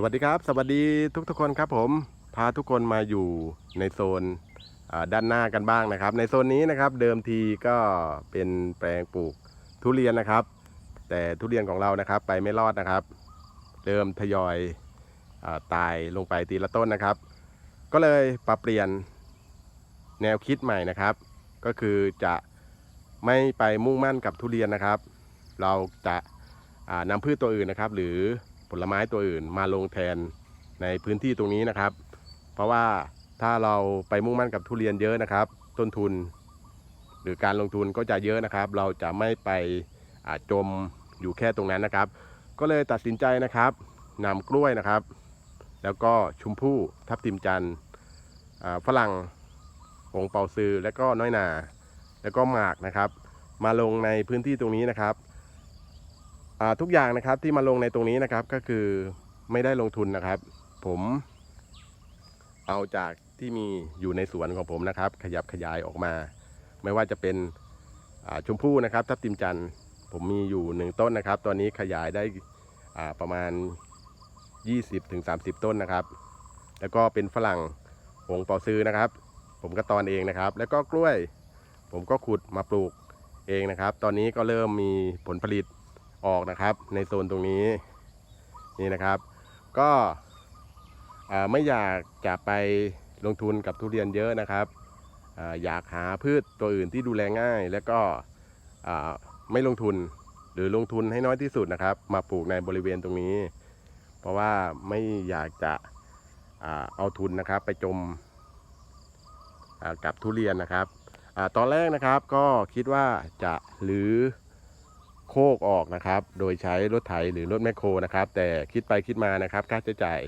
สวัสดีครับ สวัสดีทุกทุกคนครับผมพาทุกคนมาอยู่ในโซนด้านหน้ากันบ้างนะครับ ในโซนนี้นะครับเดิมทีก็เป็นแปลงปลูกทุเรียนนะครับ แต่ทุเรียนของเรานะครับไปไม่รอดนะครับ เริ่มทยอยอตายลงไปทีละต้นนะครับ ก็เลยปรับเปลี่ยนแนวคิดใหม่นะครับ ก็คือจะไม่ไปมุ่งมั่นกับทุเรียนนะครับ เราจะนำพืชตัวอื่นนะครับ หรือ ผลไม้ตัวอื่นมาลงแทนในพื้นที่ตรงนี้นะครับ เพราะว่าถ้าเราไปมุ่งมั่นกับทุเรียนเยอะนะครับ ต้นทุน หรือการลงทุนก็จะเยอะนะครับ เราจะไม่ไปจมอยู่แค่ตรงนั้นนะครับ ก็เลยตัดสินใจนะครับนำกล้วยนะครับ แล้วก็ชุมพู่ทับทิมจันทร์ฝรั่งหงเปาซือและก็น้อยนา แล้วก็หมากนะครับ มาลงในพื้นที่ตรงนี้นะครับ ทุกอย่างนะครับที่มาลงในตรงนี้นะครับก็คือไม่ได้ลงทุนนะครับ ผมเอาจากที่มีอยู่ในสวนของผมนะครับ ขยับขยายออกมา ไม่ว่าจะเป็นชมพู่นะครับ ทับทิมจันทร์ผมมีอยู่หนึ่งต้นนะครับ ตอนนี้ขยายได้ประมาณ 20-30 ต้นนะครับ แล้วก็เป็นฝรั่งหงเปาซื้อนะครับ ผมก็ตอนเองนะครับ แล้วก็กล้วย ผมก็ขุดมาปลูกเองนะครับ ตอนนี้ก็เริ่มมีผลผลิต ออกนะครับ ในโซนตรงนี้นี่นะครับ ก็ไม่อยากจะไปลงทุนกับทุเรียนเยอะนะครับออยากหาพืชตัวอื่นที่ดูแลง่าย และก็ไม่ลงทุนหรือลงทุนให้น้อยที่สุดนะครับ มาปลูกในบริเวณตรงนี้ เพราะว่าไม่อยากจะเอาทุนนะครับ ไปจมกับทุเรียนนะครับอตอนแรกนะครับก็คิดว่าจะหรือ โคกออกนะครับ โดยใช้รถไถหรือรถแมคโครนะครับ แต่คิดไปคิดมานะครับ ค่าใช้จ่าย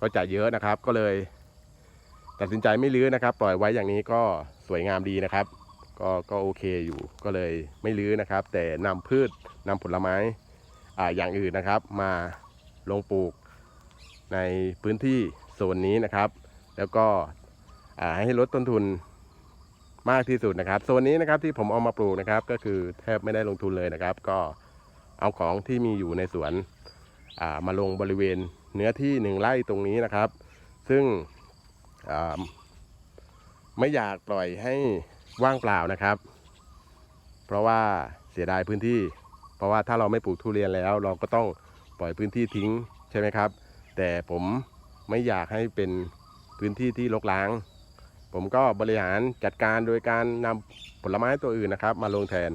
ก็จะเยอะนะครับ ก็เลย ตัดสินใจไม่รื้อนะครับ ปล่อยไว้อย่างนี้ก็สวยงามดีนะครับ ก็ก็โอเคอยู่ก็เลยไม่รื้อนะครับ แต่นำพืชนำผลไม้อ่าอย่างอื่นนะครับ มาลงปลูกในพื้นที่โซนนี้นะครับ แล้วก็อ่าให้ลดต้นทุน มากที่สุดนะครับโซนนี้นะครับที่ผมเอามาปลูกนะครับ ก็คือแทบไม่ได้ลงทุนเลยนะครับ ก็เอาของที่มีอยู่ในสวนามาลงบริเวณเนื้อที่หนึ่งไร่ตรงนี้นะครับ ซึ่งไม่อยากปล่อยให้ว่างเปล่านะครับ เพราะว่าเสียดายพื้นที่ เพราะว่าถ้าเราไม่ปลูกทุเรียนแล้ว เราก็ต้องปล่อยพื้นที่ทิ้งใช่ไหมครับ แต่ผมไม่อยากให้เป็นพื้นที่ที่รกร้าง ผมก็บริหารจัดการโดยการนำผลไม้ตัวอื่นนะครับ มาลงแทน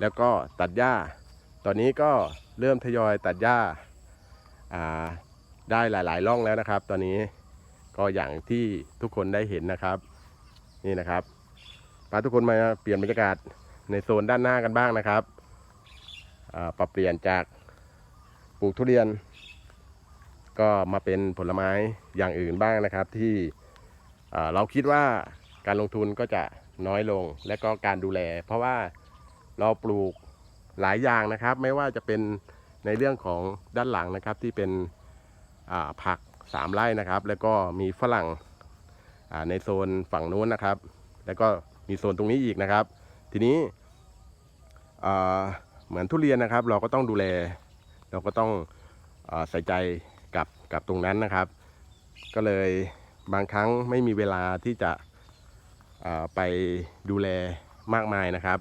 แล้วก็ตัดหญ้า ตอนนี้ก็เริ่มทยอยตัดหญ้าอ่าได้หลาย ๆ ร่องแล้วนะครับ ตอนนี้ก็อย่างที่ทุกคนได้เห็นนะครับ นี่นะครับพาทุกคนมาเปลี่ยนบรรยากาศในโซนด้านหน้ากันบ้างนะครับปรับเปลี่ยนจากปลูกทุเรียน ก็มาเป็นผลไม้อย่างอื่นบ้างนะครับที่ เราคิดว่าการลงทุนก็จะน้อยลงและก็การดูแล เพราะว่าเราปลูกหลายอย่างนะครับ ไม่ว่าจะเป็นในเรื่องของด้านหลังนะครับที่เป็นผักสามไร่นะครับ แล้วก็มีฝรั่งในโซนฝั่งนู้นนะครับ แล้วก็มีโซนตรงนี้อีกนะครับ ทีนี้เหมือนทุเรียนนะครับ เราก็ต้องดูแล เราก็ต้องอใส่ใจกับกับตรงนั้นนะครับ ก็เลย บางครั้งไม่มีเวลาที่จะไปดูแลมากมายนะครับ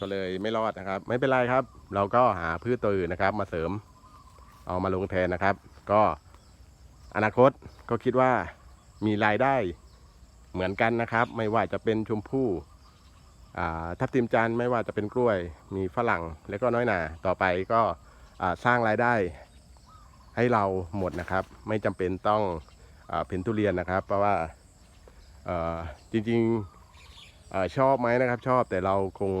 ก็เลยไม่รอดนะครับ ไม่เป็นไรครับ เราก็หาพืชตัวอื่นนะครับ มาเสริมเอามาลงแทนนะครับ ก็อนาคตก็คิดว่ามีรายได้เหมือนกันนะครับ ไม่ว่าจะเป็นชมพู่ทับทิมจันไม่ว่าจะเป็นกล้วยมีฝรั่งแล้วก็น้อยหนาต่อไปก็สร้างรายได้ให้เราหมดนะครับ ไม่จำเป็นต้อง เป็นทุเรียนนะครับ เพราะว่าจริงๆชอบไหมนะครับ ชอบแต่เราคง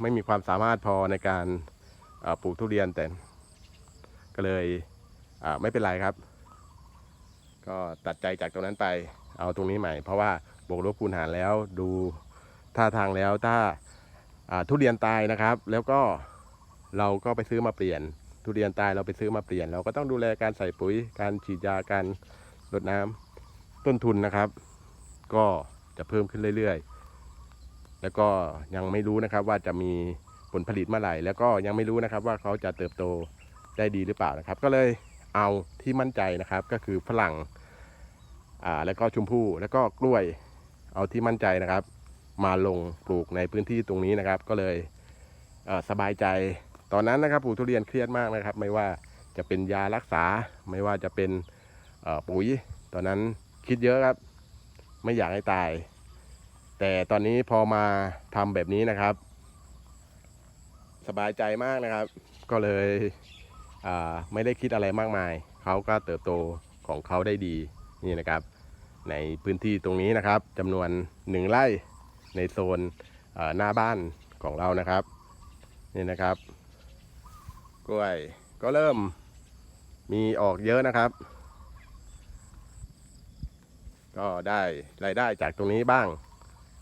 ไม่มีความสามารถพอในการปลูกทุเรียนแต่ก็เลยไม่เป็นไรครับ ก็ตัดใจจากตรงนั้นไปเอาตรงนี้ใหม่ เพราะว่าบวกลบคูณหารแล้วดูท่าทางแล้วถ้าทุเรียนตายนะครับ แล้วก็เราก็ไปซื้อมาเปลี่ยน ทุเรียนตายเราไปซื้อมาเปลี่ยน เราก็ต้องดูแลการใส่ปุ๋ย การฉีดยาการรดน้ำต้นทุนนะครับ ก็จะเพิ่มขึ้นเรื่อยๆ แล้วก็ยังไม่รู้นะครับว่าจะมีผลผลิตเมื่อไหร่ แล้วก็ยังไม่รู้นะครับว่าเขาจะเติบโตได้ดีหรือเปล่านะครับ ก็เลยเอาที่มั่นใจนะครับก็คือฝรั่งอ่าแล้วก็ชมพู่แล้วก็กล้วยเอาที่มั่นใจนะครับ มาลงปลูกในพื้นที่ตรงนี้นะครับ ก็เลยสบายใจ ตอนนั้นนะครับปลูกทุเรียนเครียดมากนะครับ ไม่ว่าจะเป็นยารักษา ไม่ว่าจะเป็นปุ๋ย ตอนนั้นคิดเยอะครับ ไม่อยากให้ตาย แต่ตอนนี้พอมาทำแบบนี้นะครับ สบายใจมากนะครับ ก็เลยไม่ได้คิดอะไรมากมาย เขาก็เติบโตของเขาได้ดีนี่นะครับ ในพื้นที่ตรงนี้นะครับจำนวนหนึ่งไร่ในโซนหน้าบ้านของเรานะครับ นี่นะครับ กล้วย ก็เริ่มมีออกเยอะนะครับ ก็ได้รายได้จากตรงนี้บ้าง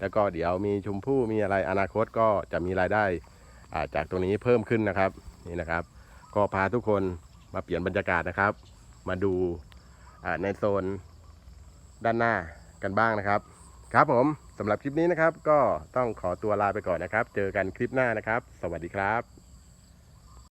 แล้วก็เดี๋ยวมีชมพู่มีอะไรอนาคตก็จะมีรายได้อ่าจากตรงนี้เพิ่มขึ้นนะครับนี่นะครับ ก็พาทุกคนมาเปลี่ยนบรรยากาศนะครับ มาดูอ่าในโซนด้านหน้ากันบ้างนะครับ ครับผมสำหรับคลิปนี้นะครับ ก็ต้องขอตัวลาไปก่อนนะครับ เจอกันคลิปหน้านะครับ สวัสดีครับ